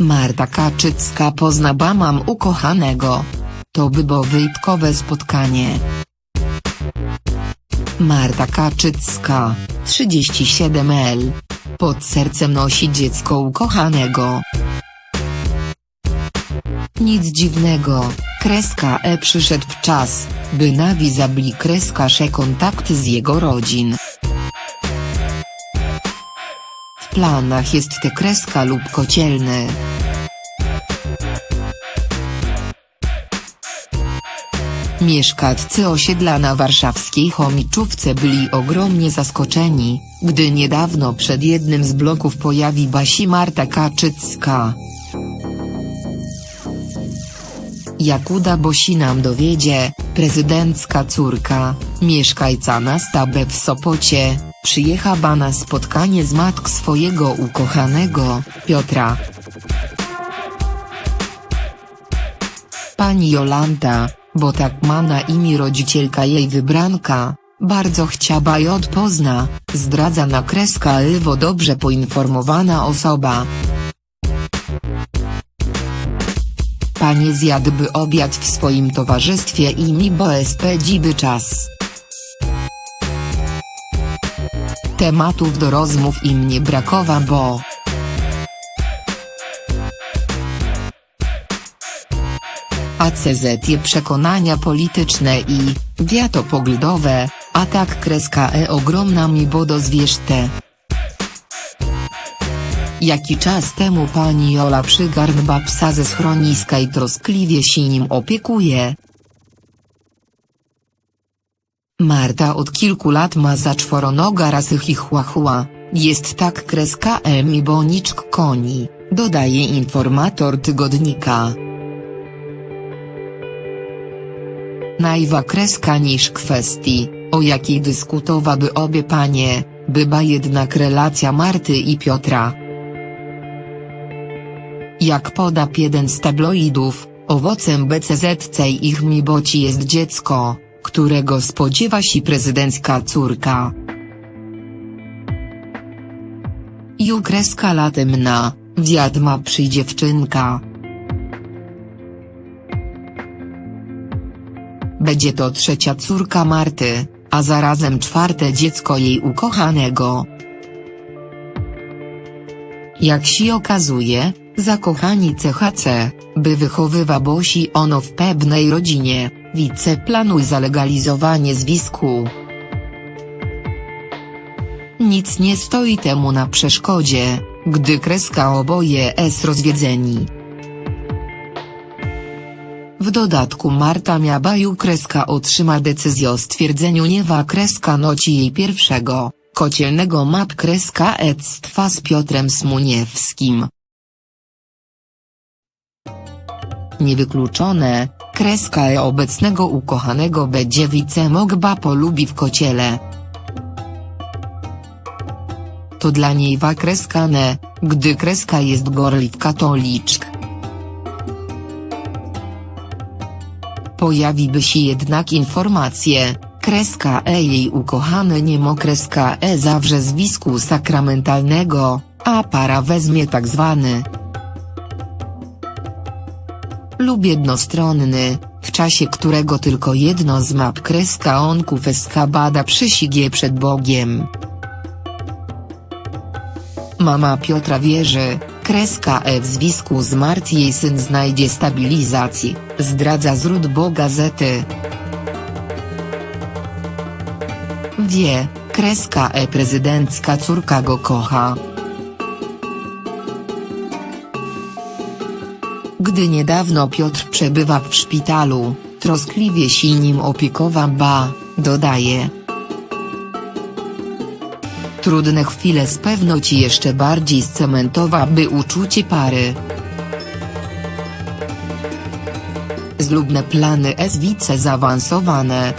Marta Kaczycka pozna Bamam ukochanego. To było wyjątkowe spotkanie. Marta Kaczycka, 37 L. Pod sercem nosi dziecko ukochanego. Nic dziwnego, kreska E przyszedł czas, by Nawi zabli kreska Sze kontakty z jego rodzin. W planach jest te kreska lub kocielny. Mieszkańcy osiedla na warszawskiej Chomiczówce byli ogromnie zaskoczeni, gdy niedawno przed jednym z bloków pojawiła się Marta Kaczycka. Jak uda Bosi nam dowiedzie, prezydencka córka, mieszkajca na Stabę w Sopocie, przyjechała na spotkanie z matką swojego ukochanego, Piotra. Pani Jolanta, bo tak ma na imię rodzicielka jej wybranka, bardzo chciała ją pozna, zdradza na kreska Lwo dobrze poinformowana osoba. Panie zjadłby obiad w swoim towarzystwie i mi bo spędziłby czas. Tematów do rozmów im nie brakowa bo. ACZ je przekonania polityczne i, wiatopoglądowe, a tak kreska e ogromna mi bo dozwierzte. Jaki czas temu pani Jola przygarnęła psa ze schroniska i troskliwie się nim opiekuje. Marta od kilku lat ma za czworonoga rasy chihuahua, jest tak kreska E mi boniczk koni, dodaje informator tygodnika. Najwa kreska niż kwestii, o jakiej dyskutowały obie panie, bywa jednak relacja Marty i Piotra. Jak poda jeden z tabloidów, owocem BCZC ich miboci jest dziecko, którego spodziewa się prezydencka córka. Jukreska latem na, wiadma przy dziewczynka. Będzie to trzecia córka Marty, a zarazem czwarte dziecko jej ukochanego. Jak się okazuje, zakochani CHC, by wychowywa Bosi ono w pewnej rodzinie, wice planuj zalegalizowanie zwisku. Nic nie stoi temu na przeszkodzie, gdy kreska oboje jest rozwiedzeni. W dodatku Marta Miabaju kreska otrzyma decyzję o stwierdzeniu niewa kreska noci jej pierwszego, kocielnego map kreska ectwa z Piotrem Smuniewskim. Niewykluczone, kreska e obecnego ukochanego będzie wice mogba polubi w kociele. To dla niej wa kreska ne, gdy kreska jest gorliw katoliczk. Pojawiby się jednak informacje, kreska E jej ukochany nie mo kreska E zawrze zwisku sakramentalnego, a para wezmie tak zwany lub jednostronny, w czasie którego tylko jedno z map kreska onków eska bada przysigie przed Bogiem. Mama Piotra wierzy, kreska E w zwisku z jej syn znajdzie stabilizację, zdradza źródło gazety. Wie, kreska E prezydencka córka go kocha. Gdy niedawno Piotr przebywa w szpitalu, troskliwie się nim opiekowa ba, dodaje. Trudne chwile z pewno ci jeszcze bardziej by uczucie pary. Zlubne plany S wice zaawansowane,